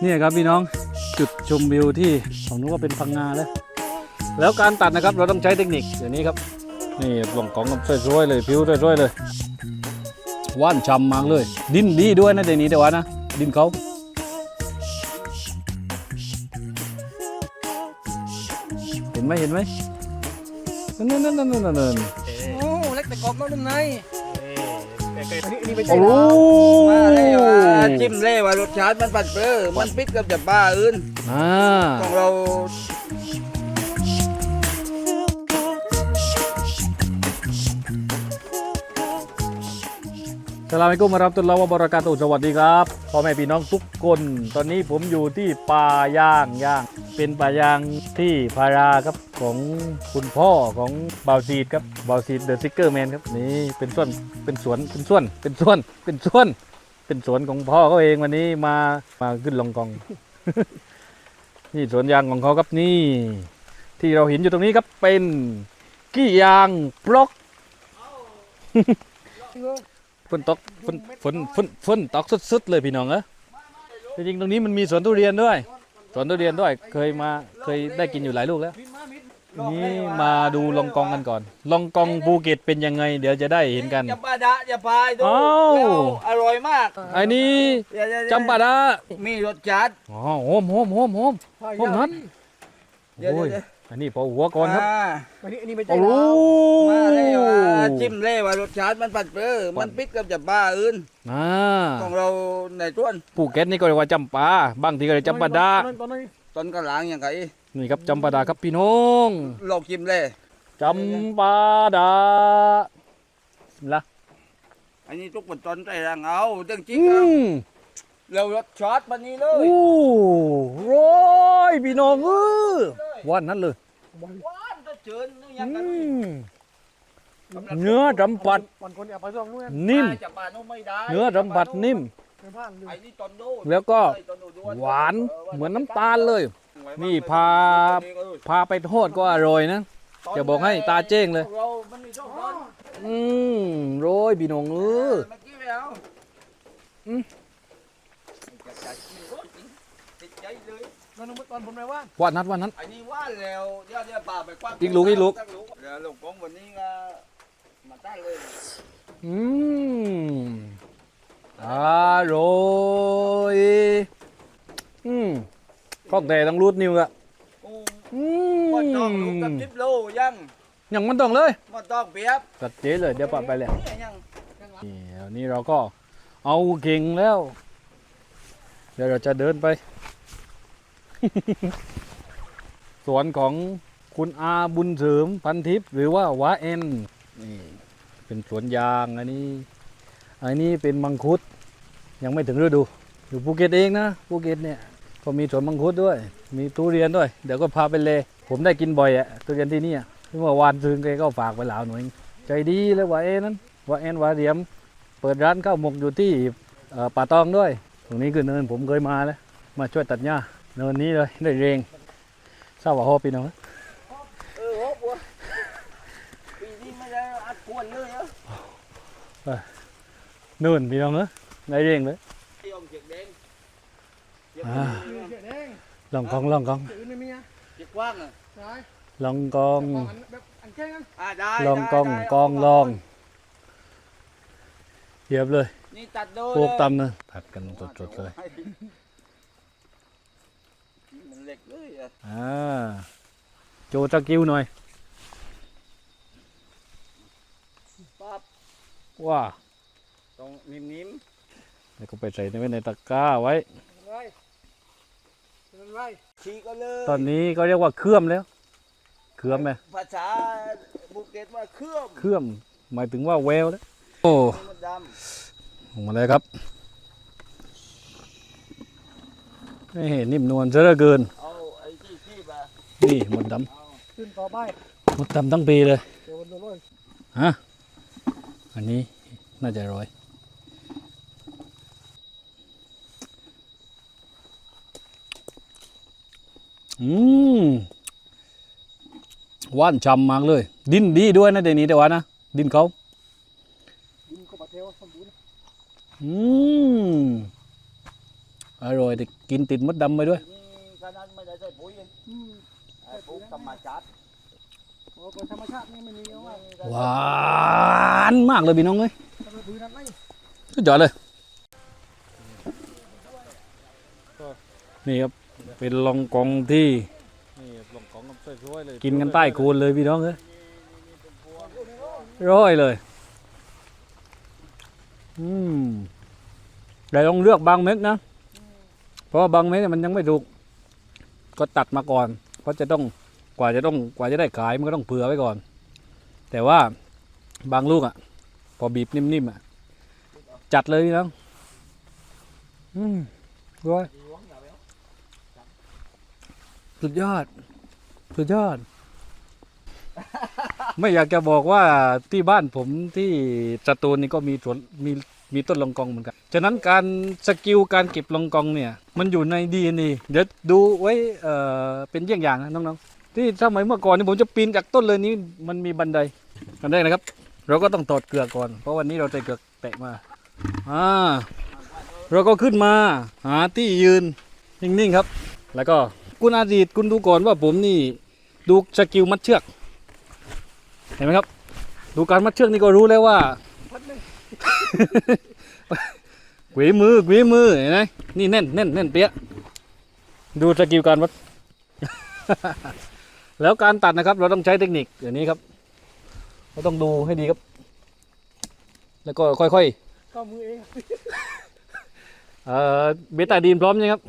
เนี่ยครับพี่น้องจุดชมวิวที่ผมนึกว่าเป็นพังงาแล้วแล้วการตัดนะครับเราต้องใช้เทคนิคอย่างนี้ครับ นี่หลงกองกับสวยๆเลยผิวสวยๆเลยว่านฉ่ำมากเลย ดินดีด้วยนะเดี๋ยวนี้เดี๋ยวนะ ดินเขาเห็นไหมเห็นไหมนั่นนั่นนั่นนั่นนั่นโอ้เล็กแต่กรอบน้องด้านในอันนี้อันนี้ไม่ โอ้ใช่โหมาเลยว่าจิ้มเล่ว่ารสชาติมันปัดเปรี้ยวมันปิดกับจะบ้าอื่นอ่า ของเรา สลามอะลัยกุมมารับตุลลอฮ์วะบรากาตุสวัสดีครับพ่อแม่พี่น้องทุกคน ตอนนี้ผมอยู่ที่ป่าย่างย่าง เป็นป่าย่างที่พาราครับของคุณพ่อของบาวซีดครับบาวซีดเดอะซิกเกอร์แมนครับนี่เป็นส่วนเป็นสวนเป็นส่วนเป็นส่วนเป็นส่วนเป็นสวนของพ่อเขาเองวันนี้มามาขึ้นลงกอง นี่สวนยางของเขาครับนี่ ที่เราเห็นอยู่ตรงนี้ครับเป็นกี้ยางบล็อก ฝนตกฝนฝนฝนฝนตกสุดๆเลยพี่น้องเอ้อจริงๆตรงนี้มันมีสวนทุเรียนด้วย สวนทุเรียนด้วยเคยมาเคยได้กินอยู่หลายลูกแล้ว นี่มาดูลองกองกันก่อน ลองกองภูเก็ตเป็นยังไง เดี๋ยวจะได้เห็นกันจะปาดะจะพายดูอ้าวแล้วอร่อยมากไอ้นี่เดี๋ยวๆๆจำปาดามีรสชาติอ๋อโหมโหมโหมโหมโหมนัดเดี๋ยวโอ้ยเดี๋ยว อันนี้พอหัวก่อนครับาอันนี้อันนี้ไม่ใช่โอ้โหมาเลยว่าจิ้มเล่ว่ารสชาติมันปัดเปรี้ยวมันปิดกับจะบ้าอื่นอ่าของเราในต้นภูเก็ตนี่ก็เรียกว่าจำปาบางทีก็เรียกจำปาดา ตอนนั้นต้นกระหลังอย่างไรนี่ครับจำปาดาครับพี่น้องลอกจิ้มเล่จำปาดาบิสมิลลาห์อันนี้ทุกคนต้นใจรังเอาเรื่องจริงอืเอาม เรารสชาติวันนี้เลโอ้ยร้อยพี่น้องเออวันนั้นเลยหวานจะเชิญนู่นยัอืงกันมเนื้อสัมผัสวันคนเนี่ยไปส่งนู่นนิ่มจะปานุ่มไม่ได้เนื้อสัมผัสนิ่มในบ้านเลยไอ้นี่ตอนโดนแล้วก็ไอ้ตอนโดนหวานเหมือนน้ำตาลเลย นี่พาพาไปทอดก็อร่อยนะ จะบอกให้ตาเจ้งเลยเรามันมีช่องร้อนอืมร้อยพี่น้องเออเมื่อกี้ไม่เอา อืม จะจัดกินรสจริงติดใจ เลยตอนนั้นตอนผมในบ้านวันนั้นวันนั้น ไอ้นี่ว่าแล้วเดี๋ยวเดี๋ยวป่าไปกว้างอีกลูกอีกลูก เดี๋ยวลูกของวันนี้ก็มาได้เลยอืมอร่อยอืมข้องแต่ต้องรูดนิ้วอะโอ้อืมันต้องลูกกับมทิปโลยังยังมันต้องเลยมันต้องเปรียบจัดเจ๊เลยเดี๋ยวปะไปแล้วเนี่ยยังนี่เดี๋ยวนี้เราก็เอาเก่งแล้ว เดี๋ยวเราจะเดินไป สวนของคุณอาบุญเสริมพันทิพย์หรือว่าวาเอ็นนี่เป็นสวนยางอันนี้อันนี้เป็นมังคุดยังไม่ถึงฤดู อยู่ภูเก็ตเองนะภูเก็ตเนี่ยก็มีสวนมังคุดด้วย มีทุเรียนด้วย เดี๋ยวก็พาไปเลย ผมได้กินบ่อยอะทุเรียนที่นี่อะเมื่อวานซื้อแกก็ฝากไปหลาวหน่อยใจดีเลยวาเอ็นนั้นวาเอ็นวาเรียม เปิดร้านข้าวหมกอยู่ที่ป่าตองด้วย ตรงนี้คือเนินผมเคยมาแล้วมาช่วยตัดหญ้า เนินนี้เลยได้เรงทราบว่าฮอปีน้องเออโอ้บัวปีนี้ไม่ได้อัดกวนเลยเหรอเนินพี่น้องเนอะได้เรงเลยไอ้อมเจ็กแดงเจ็กอ่าเยอะแดงลองกองลองกองเจอไม่มีอะเจ็กกว้างอะใช่ลองกองแบบอันแค่นั้นอ่าได้ลองกองได้ได้กองลองเหยียบเลยนี่ตัดโดโคกตำนะผัดกันสดๆเลยมัน เหล็กเลยอะอ่าโจตะกิ้วหน่อยปั๊บว้าตรงนิ่มแล้วก็ไปใส่ไว้ในตะกร้าไว้ไรเป็นไรๆชี้ก็เลยตอนนี้ก็เรียกว่าเคลื่อมแล้ว เคลื่อมไหมภาษาบุกเก็ตว่าเครื่องเคลื่อมหมายถึงว่าแววแล้วโอ้มันดลงมาเลยครับนี่นิ่มนวลซะเหลือเกินำเอาไอ้ที่ที่มา นี่หมดดขึ้นต่อไปำหมดดำทั้งปีเลยเดี๋ยวโดนเลยฮะอันนี้น่าจะร้อยอืมหว่านฉ่ำมากเลย ดินดีด้วยนะเดี๋ยวนี้เดี๋ยววะนะดินเขายิงก็บาดเทวสมบูรณ์อืมอร่อยแต่กินติดมดดำไปด้วยนี่ขนาดไม่ได้ใส่ปุ๋ยอืม ไอ้ปลูกธรรมชาติโอ้เป็นธรรมชาตินี่มันมีเอาไว้หวานมากเลยพี่น้องเอ้ยทำไมผืนนั้นไม่สุดยอดเลย นี่ครับ เป็นลองกองที่นี่ลงของกันสวยๆเลยกินกันใต้โคนเลยพี่น้องเอ้ยร้อยเลย อืมแต่ต้องเลือกบางเม็ดนะ เพราะว่าบางเม็ดเนี่ยมันยังไม่ถูก ก็ตัดมาก่อนเพ ราะจะต้องกว่าจะต้องกว่าจะได้ขายมันก็ต้องเผื่อไว้ก่อน แต่ว่าบางลูกอะ พอบีบนิ่มๆอะ จัดเลยพี่น้องอืมร้อยสุดยอด สุดยอด ไม่อยากจะบอกว่าที่บ้านผมที่สตูลนี่ก็มีสวนมี มีต้นลองกองเหมือนกัน ฉะนั้นการสกิลการเก็บลองกองเนี่ย มันอยู่ในดีนี่เดี๋ยวดูไว้เอ่อเป็นเยี่ยงอย่างนะน้องๆ ที่สมัยเมื่อก่อนนี่ผมจะปีนจากต้นเลยนี้มันมีบันไดบันได้นะครับ เราก็ต้องถอดเกลือก่อน เพราะวันนี้เราใส่เกลือแตะมาอ่าเราก็ขึ้นมาหาที่ยืนนิ่งๆครับ แล้วก็คุณอาดีตคุณดูก่อนว่าผมนี่ดูสกิลมัดเชือก เห็นไหมครับ ดูการมัดเชือกนี่ก็รู้แล้วว่า หวีมือหวีมือเห็นไหมนี่แน่นแน่นแน่นเปี้ยะดูสกิลการมัด แล้วการตัดนะครับ เราต้องใช้เทคนิคอย่างนี้ครับ เราต้องดูให้ดีครับ แล้วก็ค่อยก็มือเองๆเอ่อเบต้าดีนพร้อมยังครับ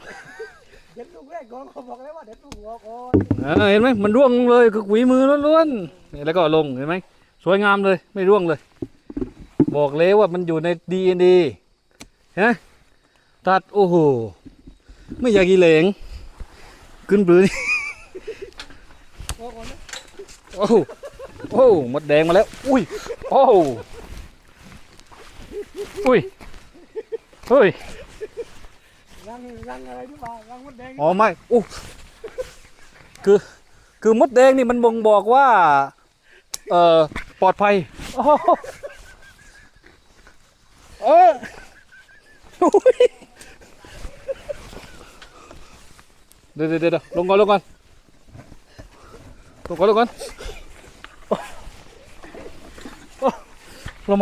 เด็ดลูกแรกก่อนเขาบอกแล้วว่าเด็ดลูกหัวก่อนเออเห็นไหมมันร่วงลงเลยคือหวีมือล้วนๆนี่แล้วก็ลงเห็นไหมสวยงามเลยไม่ร่วงเลย บอกเลยว่ามันอยู่ใน DNA เห็นไหมตัดโอ้โห ไม่อยากกีเหลงขึ้นปลือนี่หัวก่อนนะโอ้โหโอ้โหมดแดงมาแล้ว อุ้ย โอ้โหอุ้ยเฮ้ยรังรังอะไรหรือเปล่ารังมดแดงอ๋อไม่อู้คือคือมดแดงนี่มันบ่งบอกว่า เอ่อ ปลอดภัยโอ้ โหเอออุ๊ยเดี๋ยวเดี๋ยวเดี๋ยวลงก่อนลงก่อนลงก่อนลงก่อนโอ้โอ้ลง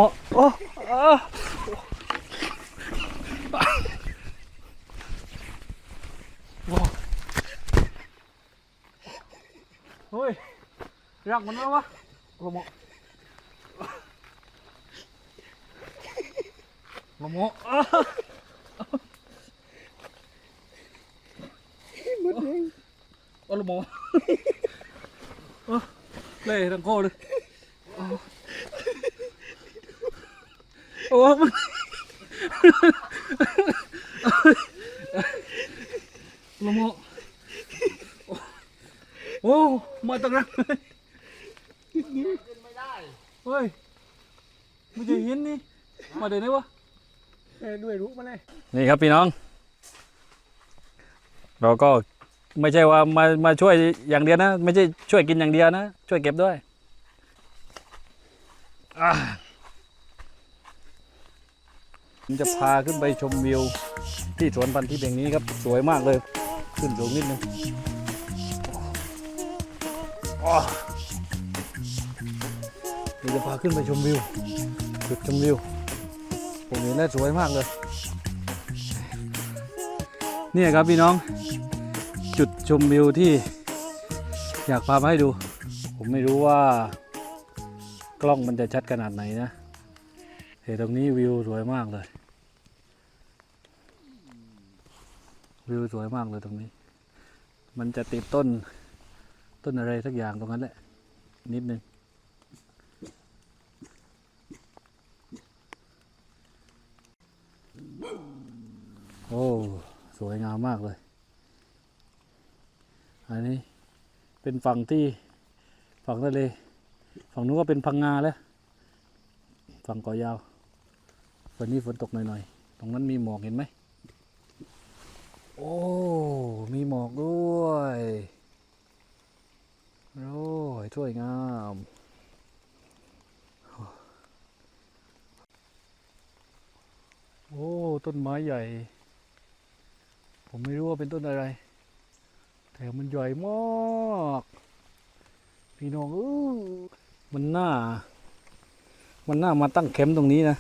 มาโอ้อ้าเฮ้ยรักมันแล้ววะลงมาลงมาอ้ามดแดงเอาลงมาเออเล่ทั้งโคเลยโอ้โอ้มันลงมาโอ้มาตั้งรักเลยขึ้นไม่ได้เฮ้ยไม่ใช่หินนี่มาเดี๋ยวนี้วะเอ้ย ด้วยรู้มาเลยนี่ครับพี่น้อง เราก็ไม่ใช่ว่ามามาช่วยอย่างเดียวนะ ไม่ใช่ช่วยกินอย่างเดียวนะ ช่วยเก็บด้วยผมจะพาขึ้นไปชมวิว ที่สวนพันธุ์ที่แห่งนี้ครับ สวยมากเลย ขึ้นสูงนิดนึงเดี๋ยวจะพาขึ้นไปชมวิวจุดชมวิว ผมเห็นแล้วสวยมากเลย นี่ครับพี่น้อง จุดชมวิวที่อยากพามาให้ดู ผมไม่รู้ว่ากล้องมันจะชัดขนาดไหนนะเห็นตรงนี้วิวสวยมากเลย วิวสวยมากเลยตรงนี้ มันจะติดต้นต้นอะไรสักอย่างตรงนั้นแหละ นิดนึง โอ้ สวยงามมากเลย อันนี้เป็นฝั่งที่ฝั่งทะเล ฝั่งนู้นก็เป็นพังงาแล้ว ฝั่งเกาะยาว วันนี้ฝนตกหน่อยๆ ตรงนั้นมีหมอกเห็นไหม โอ้ มีหมอกด้วยโอ้ยสวยงามโอ้ ต้นไม้ใหญ่ ผมไม่รู้ว่าเป็นต้นอะไร แต่มันใหญ่มากพี่น้องเออมันน่ามันน่ามาตั้งแคมป์ตรงนี้นะ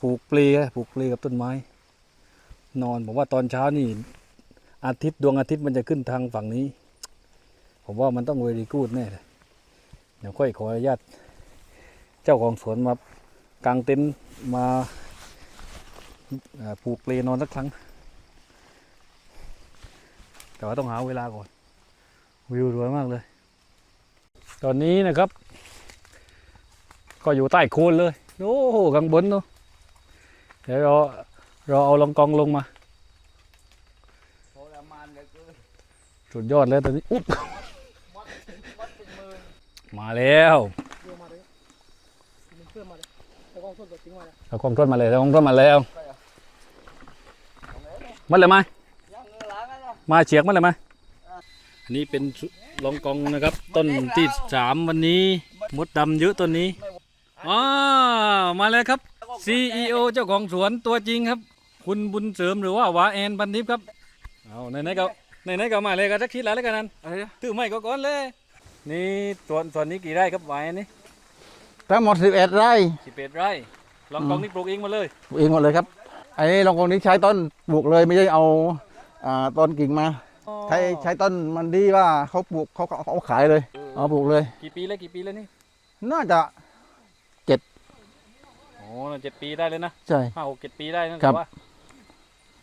ปลูกเปลปลูกเปลกับต้นไม้ นอนผมว่าตอนเช้านี่อาทิตย์ดวงอาทิตย์มันจะขึ้นทางฝั่งนี้ ผมว่ามันต้องเวรีกูดแน่เลยเดี๋ยวค่อยขออนุญาตเจ้าของสวนมากางเต็นท์มาเอ่อปลูกเปลนอนสักครั้ง แต่ว่าต้องหาเวลาก่อน วิวสวยมากเลย ตอนนี้นะครับ ก็อยู่ใต้โคนเลย โอ้โหข้างบนเนาะเดี๋ยวเราเราเอาลองกองลงมาทรมานเหลือเกินสุดยอดแล้วตอนนี้อุ๊บมาแล้วเรื่องมาเลยมันเพื่อนมาเลยแต่กล้องต้นตัวจริงมาเลยเอากองต้นมาเลยเอากองต้นมาแล้วมันเลยไหม มาเฉียกมันเลยไหมอันนี้เป็นลองกองนะครับ ต้นที่สามวันนี้มดดำเยอะต้นนี้อ๋อมาเลยครับ CEO เจ้าของสวนตัวจริงครับ คุณบุญเสริมหรือว่าหวาแอนพันทิพย์ครับเอาไหนๆก็ไหนๆก็มาเลยกันสักทีละแล้วกันนั้นอะไรนะถือไม้ก็ก่อนเลย นี่สวนสวนนี้กี่ไร่ครับหวายอันนี้ทั้งหมด 11 ไร่สิบเอ็ดไร่ลองกองนี่ปลูกเองมาเลยปลูกเองหมดเลยครับอันนี้ลองกองนี้ใช้ต้นปลูกเลยไม่ใช่เอา อ่าต้นกิ่งมา ใช้ใช้ต้นมันดีว่าเขาปลูกเขาเขาเขาขายเลยเอาปลูกเลย กี่ปีแล้วกี่ปีแล้วนี่ น่าจะโอ้เจ็ดปีได้เลยนะใช่ ห้าหกเจ็ดปีได้นะครับแต่ว่า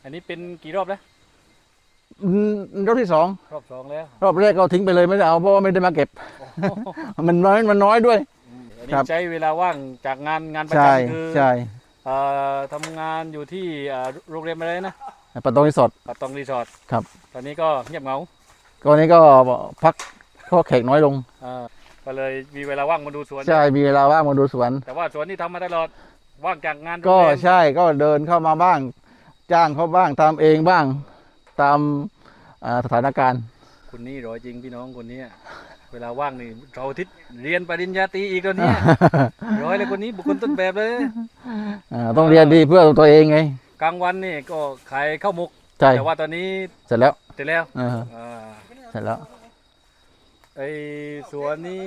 อันนี้เป็นกี่รอบแล้ว อืมรอบที่สองรอบสองแล้วรอบแรกเราทิ้งไปเลยไม่ได้เอาเพราะว่าไม่ได้มาเก็บมันน้อยมันน้อยด้วย อันนี้ครับ ใช้เวลาว่างจากงานงานประใช่จำคือใช่ เอ่อทำงานอยู่ที่เอ่อโรงเรียนอะไรนะปะตองรีสอร์ท ปัตตองรีสอร์ทครับ ตอนนี้ก็เงียบเหงาก็นี้ก็พักข้อแขกน้อยลงอ่าก็เลยมีเวลาว่างมาดูสวน ใช่มีเวลาว่างมาดูสวน แต่ว่าสวนนี่ทำมาตลอดว่างจากงานโรงก็เรียนใช่ก็เดินเข้ามาบ้าง จ้างเขาบ้างตามเองบ้าง ตามอ่าสถานการณ์คนนี้ร้อยจริงพี่น้องคนนี้ เวลาว่างนี่เสาร์อาทิตย์เรียนปริญญาตรีอีกแล้วเนี่ยร้อยเลยคนนี้บุคคลต้นแบบเลยอ่าต้องเรียนดีเพื่อตัวเองไง กลางวันนี่ก็ขายข้าวหมกใช่แต่ว่าตอนนี้เสร็จแล้วเสร็จแล้วอ่าอ่าเสร็จแล้วไอสวนนี้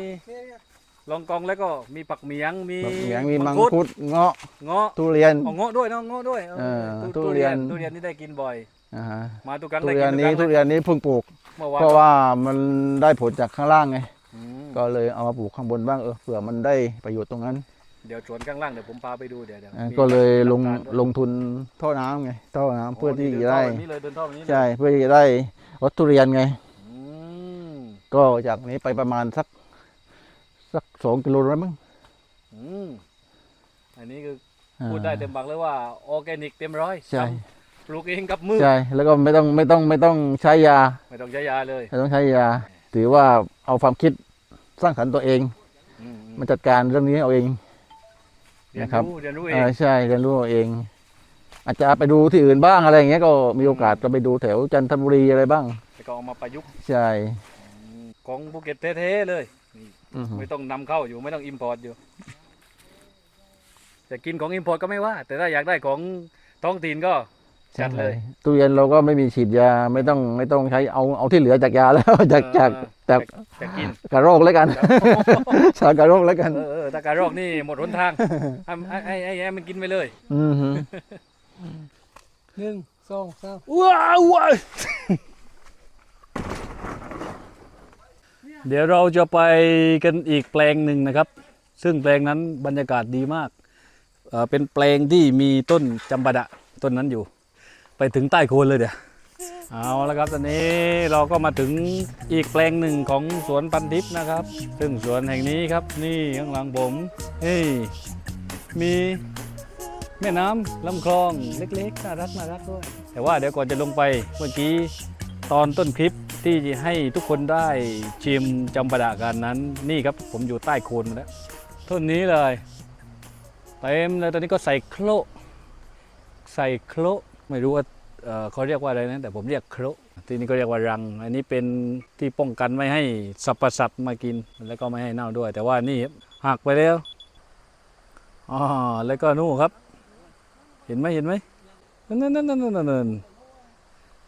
ลองกองแล้วก็มีผักเหมียงมีบักเหมียงมีมังคุดคุดเงาะเงาะทุเรียนเอาเงาะด้วยเนาะเงาะด้วยเออทุทุเรียนทุเรียนนี่ได้กินบ่อยอ่าฮะมาทุกครั้งทุได้เรีกิยนนทุกนี้ครั้งทุเรียนนี้เพิ่งปลูก เมื่อวานเพราะว่ามันได้ผลจากข้างล่างไง อืมก็เลยเอามาปลูกข้างบนบ้างเออเผื่อมันได้ประโยชน์ตรงนั้นเดี๋ยวสวนข้างล่างเดี๋ยวผมพาไปดูเดี๋ยวเดี๋ยวอ่ามีก็เลยลงหกการด้วยลงทุนท่อน้ำไงท่อน้ำเพื่อที่โนี่จะเดินได้ท่อแบบนี้เลยเดินท่อแบบนี้เลยใช่เพื่อที่จะได้รถทุเรียนไง อืมก็จากนี้ไปประมาณสักสักสองกิโลได้มั้งอืมอันนี้คืออ่าพูดได้เต็มปากเลยว่าออร์แกนิกเต็มร้อยใช่ทำ ปลูกเองกับมือใช่แล้วก็ไม่ต้องไม่ต้องไม่ต้องใช้ยา ไม่ต้องใช้ยาเลยไม่ต้องใช้ยา ถือว่าเอาความคิดสร้างสรรค์ตัวเองอืมอืมมาจัดการเรื่องนี้เอาเองเรียนนะครับรู้เรียนรู้เออ่างใช่เรียนรู้เอาเอง อาจจะไปดูที่อื่นบ้างอะไรอย่างเงี้ยก็มีโอกาสก็ไปดูแถวจันทบุรีอะไรบ้างแล้วก็เอามาประยุกต์ใช่อืมของภูเก็ตเท่ๆเลยนี่อือฮึไม่ต้องนำเข้าอยู่ไม่ต้องอิมพอร์ตอยู่จะกินของอิมพอร์ตก็ไม่ว่า แต่ถ้าอยากได้ของท้องถิ่นก็ จัดเลยตู้เย็นเราก็ไม่มีฉีดยาไม่ต้องไม่ต้องใช้เอาเอาที่เหลือจากยาแล้วจากจากเออจากจะกินกระโรคแล้วกันจากกระโรคแล้วกันเออเออตาการโรคนี่หมดหนทางให้ให้ให้ให้ให้มันกินไปเลยอือฮึหนึ่งสองสามว้าวว้าวเดี๋ยวเราจะไปกันอีกแปลงหนึ่งนะครับ ซึ่งแปลงนั้นบรรยากาศดีมากเอ่อเป็นแปลงที่มีต้นจำปาดะต้นนั้นอยู่ ไปถึงใต้โคนเลยเดี๋ยวเอาละครับตอนนี้เราก็มาถึงอีกแปลงหนึ่งของสวนพันทิพย์นะครับ ซึ่งสวนแห่งนี้ครับนี่ข้างหลังผมนี่มีแม่น้ำลำคลองเล็กๆน่ารักน่ารักด้วย แต่ว่าเดี๋ยวก่อนจะลงไปเมื่อกี้ตอนต้นคลิปที่จะให้ทุกคนได้ชิมจำปาดะกันนั้น นี่ครับผมอยู่ใต้โคนมาแล้วต้นนี้เลยเต็มเลยตอนนี้ก็ใส่โคลใส่โคล ไม่รู้ว่าเขาเรียกว่าอะไรนะแต่ผมเรียกโคลที่นี่ก็เรียกว่ารัง อันนี้เป็นที่ป้องกันไม่ให้สัตว์ประสัตว์มากิน แล้วก็ไม่ให้เน่าด้วย แต่ว่านี่หักไปแล้วอ๋อแล้วก็นู่นครับ เห็นไหมเห็นไหมนั่นนั่นนั่นนั่นนั่น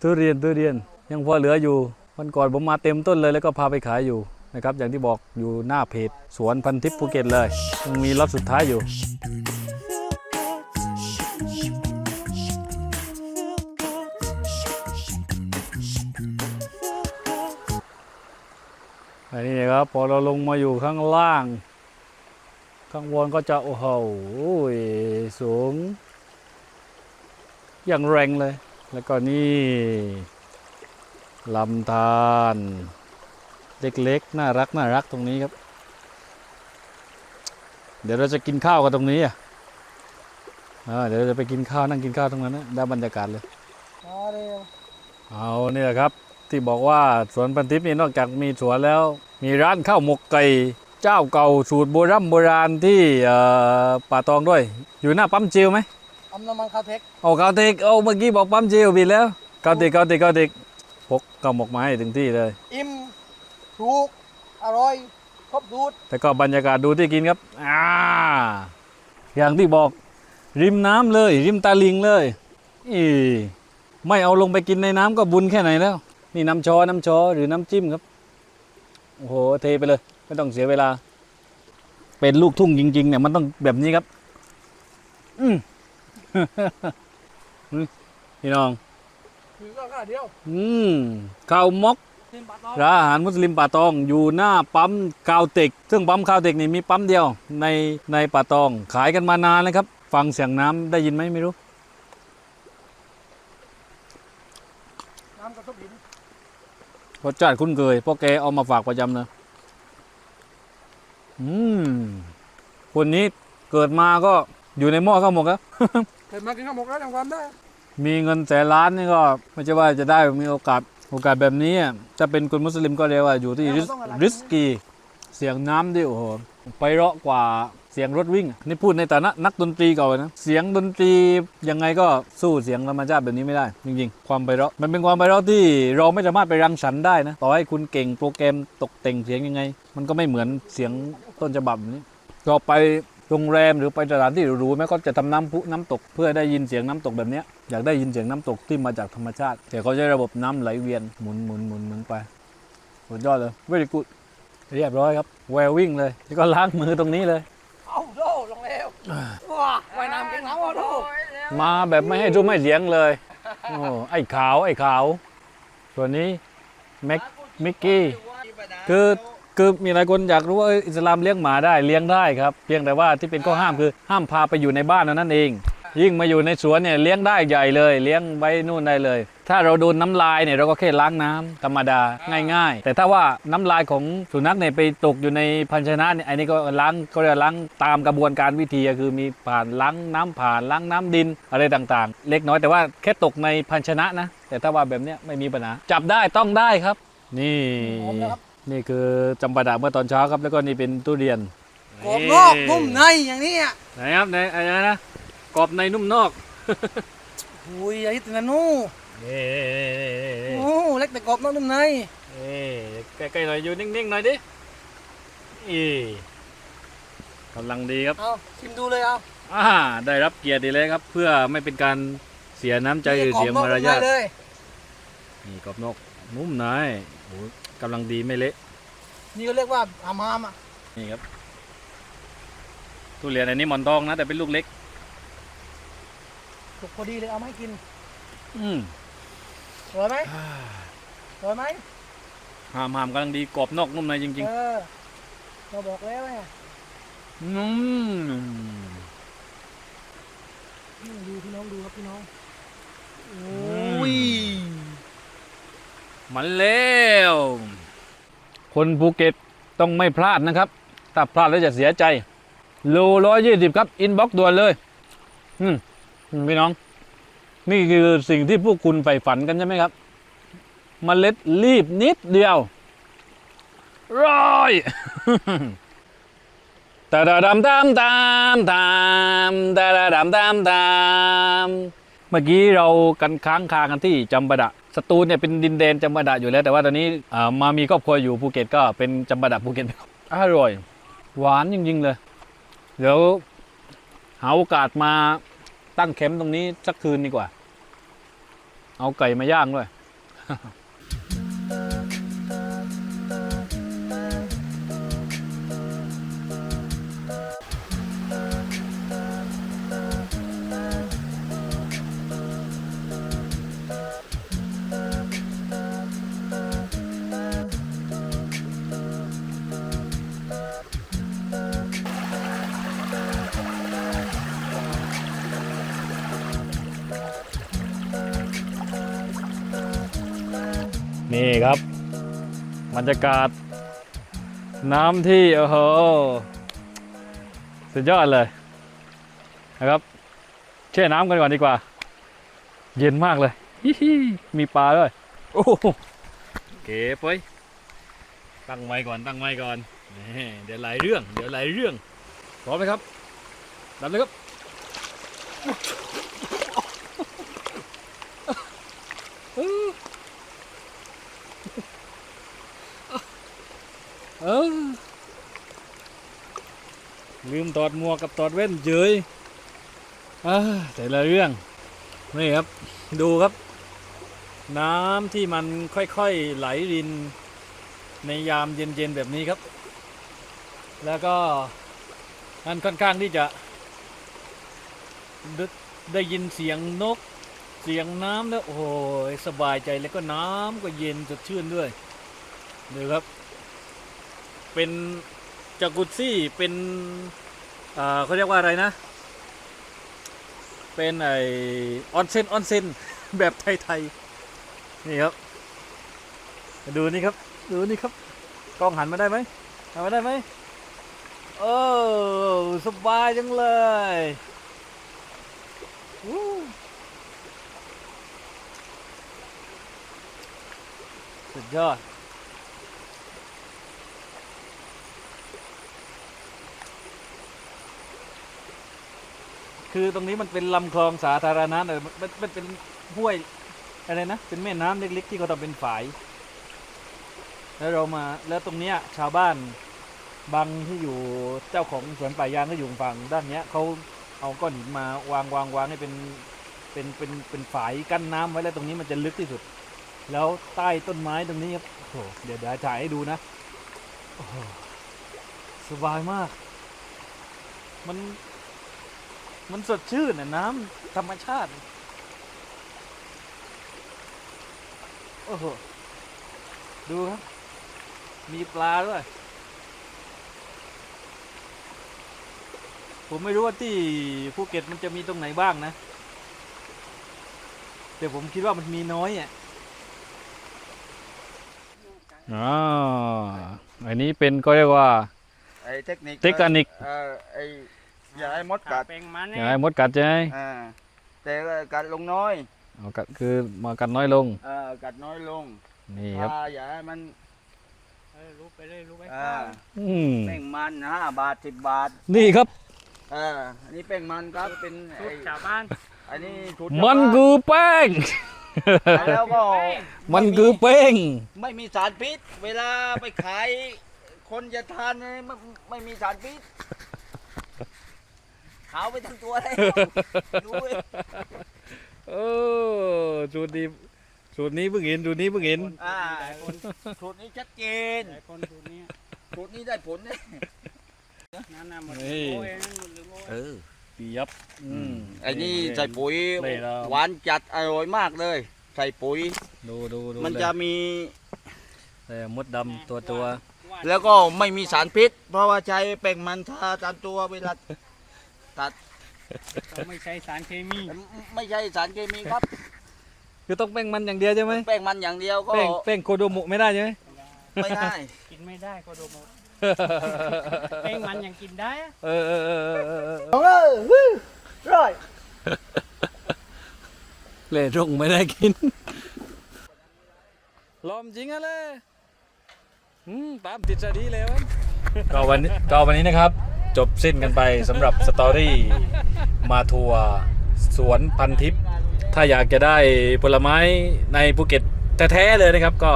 ทุเรียนทุเรียน ยังพอเหลืออยู่วันก่อนผมมาเต็มต้นเลยแล้วก็พาไปขายอยู่นะครับ อย่างที่บอกอยู่หน้าเพจสวนพันทิพย์ภูเก็ตเลยยังมีรถสุดท้ายอยู่ พอเราลงมาอยู่ข้างล่าง ข้างบนก็จะโอ้โหสูง อย่างแรงเลย แล้วก็นี่ลำธารเล็กๆ น่ารักน่ารักตรงนี้ครับ เดี๋ยวเราจะกินข้าวกันตรงนี้อะอ่าเดี๋ยวเราจะไปกินข้าวนั่งกินข้าวตรงนั้นนะได้บรรยากาศเลยมาเร็วเอาเนี่ยครับที่บอกว่าสวนพันทิพย์นี่นอกจากมีสวนแล้ว มีร้านข้าวหมกไก่เจ้าเก่าสูตรโบราณโบราณที่เอ่อป่าตองด้วย อยู่หน้าปั๊มจิวไหมอำน้ำมันคาเทคเอากาวเทกเอาเมื่อกี้บอกปั๊มจิวผิดแล้วกาวเทกกาวเทกกาวเทกพกข้าวหมกมาให้ถึงที่เลย อิ่มถูกอร่อยครบสูตรแต่ก็บรรยากาศดูที่กินครับอ่าอย่างที่บอกริมน้ำเลย ริมตาลิงเลยอีไม่เอาลงไปกินในน้ำก็บุญแค่ไหนแล้ว นี่น้ำชอน้ำชอหรือน้ำจิ้มครับ โอ้โหเทไปเลย ไม่ต้องเสียเวลา เป็นลูกทุ่งจริง ๆ เนี่ยมันต้องแบบนี้ครับ อืมอืมพี่น้องคือก็ค่าเดียว อืมข้าวมกทีมปาตองร้านอาหารมุสลิมป่าตองอยู่หน้าปั๊มคาวเต็ก ซึ่งปั๊มคาวเต็กนี่มีปั๊มเดียวในในป่าตอง ขายกันมานานเลยครับ ฟังเสียงน้ำได้ยินไหมไม่รู้ น้ำกระทบหิน รสชาติคุ้นเคยเพราะแกเอามาฝากประจำเลยอืมคนนี้เกิดมาก็อยู่ในหม้อข้าวหมกครับ เกิดมากินข้าวหมกแล้วจำความได้มีเงินแสนล้านนี่ก็ไม่ใช่ว่าจะได้มีโอกาสโอกาสแบบนี้อะจะเป็นคนมุสลิมก็เรียกว่าอยู่ที่ริสริสกีเสียงน้ำดิโอ้โหไปเราะกว่า เสียงรถวิ่งนี่พูดในฐานะนักดนตรีเก่าเลยนะเสียงดนตรียังไงก็สู้เสียงธรรมชาติแบบนี้ไม่ได้ จริงๆ ความไพเราะมันเป็นความไพเราะที่เราไม่สามารถไปรังสรรค์ได้นะต่อให้คุณเก่งโปรแกรมตกแต่งเสียงยังไง มันก็ไม่เหมือนเสียงต้นฉบับแบบนี้ก็ไปโรงแรมหรือไปสถานที่หรูๆแม้ก็จะทำน้ำพุน้ำตกเพื่อได้ยินเสียงน้ำตกแบบนี้อยากได้ยินเสียงน้ำตกที่มาจากธรรมชาติ แต่เขาใช้ระบบน้ำไหลเวียนหมุนหมุนหมุนหมุนไปสุดยอดเลย very good เรียบร้อยครับแวววิ่งเลยแล้วก็ล้างมือตรงนี้เลย เอาโดลงแล้ ว่ายน้ำเก่งน้ำเอาโดมาแบบไม่ให้รู้ไม่เสียงเลยโอ้ไอ้ขาวไอ้ขาวส่วนนี้แม็กมิกกี้คือคือมีหลายคนอยากรู้ว่าอิสลามเลี้ยงหมาได้เลี้ยงได้ครับ เพียงแต่ว่าที่เป็นข้อห้ามคือห้ามพาไปอยู่ในบ้านนั้นเอง ยิ่งมาอยู่ในสวนเนี่ยเลี้ยงได้ใหญ่เลย เลี้ยงไว้นู่นได้เลย ถ้าเราโดนน้ำลายเนี่ยเราก็แค่ล้างน้ำธรรมดาง่าย ๆ แต่ถ้าว่าน้ำลายของสุนัขเนี่ยไปตกอยู่ในภาชนะเนี่ยอันนี้ก็ล้างก็เรียกว่าล้างตามกระบวนการวิธีก็คือมีผ่านล้างน้ำผ่านล้างน้ำดินอะไรต่างๆ เล็กน้อยแต่ว่าแค่ตกในภาชนะนะ แต่ถ้าว่าแบบเนี้ยไม่มีปัญหาจับได้ต้องได้ครับ นี่นี่คือจำปาดะเมื่อตอนเช้าครับแล้วก็นี่เป็นทุเรียนกรอบนอกนุ่มในอย่างนี้อะไหนครับไหนอะไรนะ กรอบในนุ่มนอกอุ้ยไอ้ตินานู่นี่โอ้เล็กแต่กรอบนอกนุ่มในนี่ใกล้ๆหน่อยอยู่นิ่งๆหน่อยดิอีกำลังดีครับเอาชิมดูเลยเอาอ่าได้รับเกียรติเลยครับ เพื่อไม่เป็นการเสียน้ำใจหรือเสียกรอบนอกมารนุ่มในยาทเลยนี่กรอบนอกนุ่มในโอ้ยกำลังดีไม่เละนี่ก็เรียกว่าอามามอะนี่ครับทุเรียนอันนี้หมอนทองนะแต่เป็นลูกเล็ก สุกพอดีเลยเอามาให้กินอืมอร่อยไหมอร่อยไหมหามหามกำลังดีกรอบนอกนุ่มในจริง เออเราบอกแล้วไงๆอืมนี่ดูพี่น้องดูครับพี่น้องโอ้ย มันแล้ว คนภูเก็ตต้องไม่พลาดนะครับ ถ้าพลาดแล้วจะเสียใจโลร้อยยี่สิบครับ อินบ็อกด่วนเลย อืม พี่น้อง นี่คือสิ่งที่พวกคุณใฝ่ฝันกันใช่ไหมครับมเมล็ดรีบนิดเดียวร้อยตาดาดำตามตามตามตาดาดำตามตามเมื่อกี้เรากันค้างคากันที่จำปาดะสตูลเนี่ยเป็นดินแดนจำปาดะอยู่แล้ว แต่ว่าตอนนี้มามีครอบครัวอยู่ภูเก็ตก็เป็นจำปาดะภูเก็ตอร่อย หวานจริงๆเลย เดี๋ยวหาโอกาสมา ตั้งแคมป์ตรงนี้สักคืนดีกว่า เอาไก่มาย่างด้วย รยากาศ น้ำที่ โอ้โห สุดยอดเลยนะครับแช่น้ำกันก่อนดีกว่า เย็นมากเลยฮิฮิมีปลาด้วยโอ้โหเก๋ไปตั้งไว้ก่อนตั้งไว้ก่อนเดี๋ยวหลายเรื่อง เดี๋ยวหลายเรื่องพร้อมไหมครับดันเลยครับ เออ ลืมถอดหมวกับถอดแว่นเฉยอ่าแต่ละเรื่อง นี่ครับ ดูครับ น้ำที่มันค่อยๆไหลริน ในยามเย็นๆแบบนี้ครับ แล้วก็มันค่อนข้างที่จะได้ยินเสียงนกเสียงน้ำแล้วโอ้โหสบายใจแล้วก็น้ำก็เย็นสดชื่นด้วยดูครับ เป็นจากุซซี่เป็นเขาเรียกว่าอะไรนะ เป็นไอออนเซนออนเซนแบบไทยๆนี่ครับ ดูนี่ครับ ดูนี่ครับ กล้องหันมาได้ไหมหันมาได้ไหมเออสบายจังเลยสุดยอด คือตรงนี้มันเป็นลำคลองสาธารณะเลยมันมันมันเป็นห้วยอะไรนะ เป็นแม่น้ำเล็กๆ ที่เขาทำเป็นฝาย แล้วเรามาแล้วตรงเนี้ยชาวบ้านบางที่อยู่เจ้าของสวนป่ายางก็อยู่ฝั่งด้านเนี้ยเขาเอาก้อนหินมาวางวางวางให้เป็นเป็นเป็นเป็นฝายกั้นน้ำไว้แล้วตรงนี้มันจะลึกที่สุด แล้วใต้ต้นไม้ตรงนี้ครับโอ้โหเดี๋ยวเดี๋ยวถ่ายให้ดูนะโอ้โหสบายมาก มัน มันสดชื่นน่ะน้ำธรรมชาติ โอ้โห ดูครับ มีปลาด้วย ผมไม่รู้ว่าที่ภูเก็ตมันจะมีตรงไหนบ้างนะ แต่ผมคิดว่ามันมีน้อยอะอ๋ออันนี้เป็นก็เรียกว่า ไอ้เทคนิคเทคนิค เอ่อไอ้ อย่าให้มดกัดเป็นมันอย่าให้มดกัดใช่ไหมอ่าแต่ก็กัดลงน้อยเอากัดคือมากัดน้อยลงเอ่อกัดน้อยลงนี่ครับ อ่าอย่าให้มันรู้ไปเลยรู้ไปอ่าอืมแป้งมันห้าบาทสิบบาทนี่ครับอ่าอันนี้แป้งมันครับเป็นทุไอ้กชาวบ้านอันนี้สูตรมันคือแป้ง แล้วก็ มันคือแป้ง ไม่มีสารพิษ เวลาไปขาย คนจะทานเนี่ยไม่ไม่มีสารพิษ ขาวไปทั้งตัวเลยดูเว้ยเออสูตรนี้สูตรนี้เพิ่งเห็นสูตรนี้เพิ่งเห็น อ่าสูตรนี้ชัดเจนหลายคนสูตรนี้สูตรนี้ได้ผลเนี่ยนั่นน่ะหมดนี่ โอ้ยนั่นหมดเลยโอ้ย เออปียับอืม ไอ้นี่ใส่ปุ๋ยนี่เราหวานจัดอร่อยมากเลย ใส่ปุ๋ยดูดูดูมันเลยจะมี แต่มดดำตัวตัว แล้วก็ไม่มีสารพิษ เพราะว่าใช้แป้งมันทาตามตัวเวลา ตัดเราไม่ใช้สารเคมี ไม่ใช่สารเคมีครับคือต้องแป้งมันอย่างเดียวใช่ไหมแป้งมันอย่างเดียวก็แป้งแป้งโคโดโมะไม่ได้ใช่ไหมไม่ได้ กินไม่ได้ก็โดนหมดแป้งมันยังกินได้อะเออเออเออเออเออเออเออฮึร้อยเล่รุ่งไม่ได้กินลอมจริงอะเลยอืมตามติดจะดีแล้วก็วันนี้ก็วันนี้นะครับ จบสิ้นกันไปสำหรับสตอรี่มาทัวร์สวนพันทิพย์ถ้าอยากจะได้ผลไม้ในภูเก็ตแท้ๆเลยนะครับก็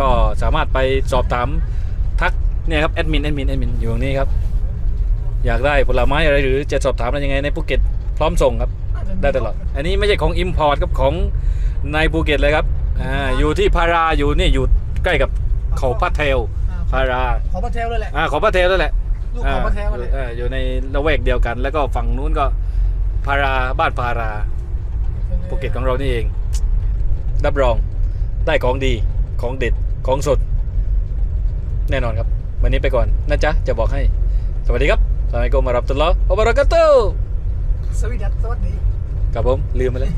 ก็สามารถไปสอบถามทักเนี่ยครับแอดมินแอดมินแอดมินอยู่ตรงนี้ครับ อยากได้ผลไม้อะไรหรือจะสอบถามอะไรยังไงในภูเก็ตพร้อมส่งครับอาจจะได้ตลอด อันนี้ไม่ใช่ของ Import ครับของในภูเก็ตเลยครับอ่าอยู่ที่พาราอยู่นี่อยู่ใกล้กับเขาพัทเทลพาราขอมาเทลเลยแหละอ่าเขาพัทเทลนั่นแหละ ลูกขอมาเทลเลย อ่าอยู่ในละแวกเดียวกัน แล้วก็ฝั่งนู้นก็พาราบ้านพาราภูเก็ตของเรานี่เอง รับรองได้ของดีของเด็ดของสด แน่นอนครับ วันนี้ไปก่อนนะจ๊ะ จะบอกให้ สวัสดีครับสวัสดีครับมารับตุลลอฮ์อับราะกาตุฮ์สวีดัสสวัสดีครับผม ลืมไปแล้ว